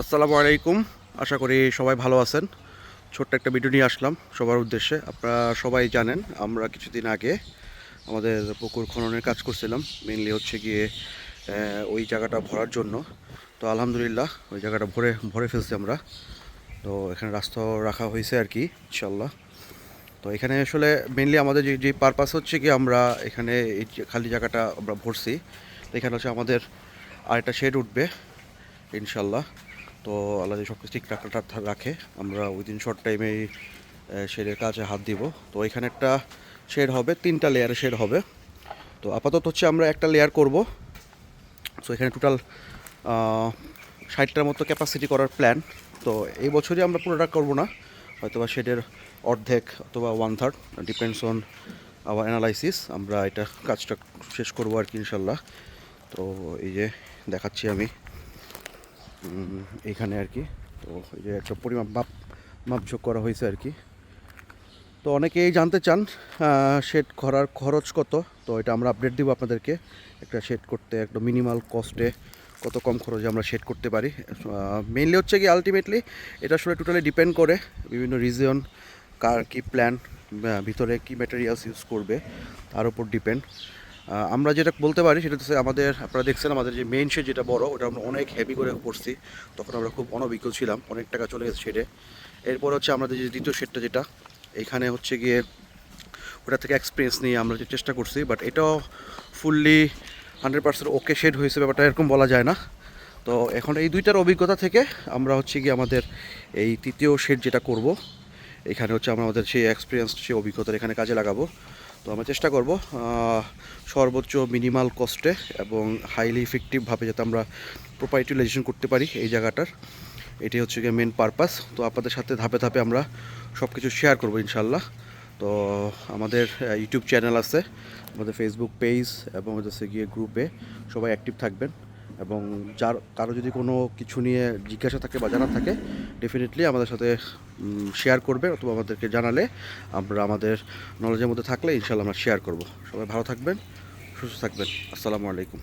আসসালামু আলাইকুম। আশা করি সবাই ভালো আছেন। ছোট্ট একটা ভিডিও নিয়ে আসলাম সবার উদ্দেশ্যে। আপনারা সবাই জানেন, আমরা কিছুদিন আগে আমাদের পুকুর খননের কাজ করছিলাম। মেনলি হচ্ছে গিয়ে ওই জায়গাটা ভরার জন্য। তো আলহামদুলিল্লাহ, ওই জায়গাটা ভরে ভরে ফেলছি আমরা। তো এখানে রাস্তা রাখা হয়েছে আর কি ইনশাল্লাহ তো এখানে আসলে মেনলি আমাদের যে যে পারপাস হচ্ছে কি, আমরা এখানে এই খালি জায়গাটা আমরা ভরছি। এখানে হচ্ছে আমাদের আরেকটা শেড উঠবে ইনশাল্লাহ তো আল্লাহ সব কিছু ঠিক রাখা, আমরা উইদিন শর্ট টাইমে শেডের কাছে হাত দিব। তো এখানে একটা শেড হবে, তিনটা লেয়ারের শেড হবে। তো আপাতত হচ্ছে আমরা একটা লেয়ার করব। সো এখানে টোটাল ষাটটার মতো ক্যাপাসিটি করার প্ল্যান তো এই বছরই আমরা পুরোটা করব না। হয়তো বা শেডের অর্ধেক অথবা one third depends on our analysis আমরা এটা কাজটা শেষ করব আর কি, ইনশাল্লাহ। তো এই যে দেখাচ্ছি আমি। এইখানে আর কি। তো এই যে একটা পরিমাপ, মাপ, মাপঝোক করা হয়েছে আর কি। তো অনেকেই জানতে চান শেড করার খরচ কত? তো এটা আমরা আপডেট দিব আপনাদেরকে। একটা শেড করতে একটা মিনিমাল কস্টে কত কম খরচে আমরা শেড করতে পারি। মেইনলি হচ্ছে কি আলটিমেটলি এটা আসলে টোটালি ডিপেন্ড করে বিভিন্ন রিজন কার কি প্ল্যান ভিতরে কি ম্যাটেরিয়ালস ইউজ করবে, তার উপর ডিপেন্ড আমরা যেটা বলতে পারি সেটা হচ্ছে আমাদের, আপনারা দেখছেন আমাদের যে মেইন শেড যেটা বড়, ওটা আমরা অনেক হেভি করে করছি। তখন আমরা খুব অনভিজ্ঞ ছিলাম, অনেক টাকা চলে গেছে শেডে এরপর হচ্ছে আমাদের যে দ্বিতীয় শেডটা যেটা, এখানে হচ্ছে গিয়ে ওটা থেকে এক্সপিরিয়েন্স নিয়ে আমরা যে চেষ্টা করছি বাট এটাও fully hundred percent okay shed হয়েছে, ব্যাপারটা এরকম বলা যায় না। তো এখন এই দুইটার অভিজ্ঞতা থেকে আমরা হচ্ছে গিয়ে আমাদের এই তৃতীয় শেড যেটা করব, এখানে হচ্ছে আমরা আমাদের সেই এক্সপিরিয়েন্স সেই অভিজ্ঞতা এখানে কাজে লাগাবো। তো আমরা চেষ্টা করব সর্বোচ্চ মিনিমাল কস্টে এবং হাইলি ইফেক্টিভভাবে যাতে আমরা প্রপার ইউটিলাইজেশন করতে পারি এই জায়গাটার। এটি হচ্ছে গিয়ে মেন পারপাস তো আপনাদের সাথে ধাপে ধাপে আমরা সব কিছু শেয়ার করব ইনশাল্লাহ তো আমাদের ইউটিউব চ্যানেল আছে, আমাদের ফেসবুক পেজ এবং হচ্ছে গিয়ে গ্রুপে সবাই অ্যাক্টিভ থাকবেন। এবং যার, কারও যদি কোনো কিছু নিয়ে জিজ্ঞাসা থাকে বা জানা থাকে ডেফিনেটলি আমাদের সাথে শেয়ার করবে অথবা আমাদেরকে জানালে আমরা আমাদের নলেজের মধ্যে থাকলে ইনশাল্লাহ আমরা শেয়ার করব। সবাই ভালো থাকবেন, সুস্থ থাকবেন। আসসালামু আলাইকুম।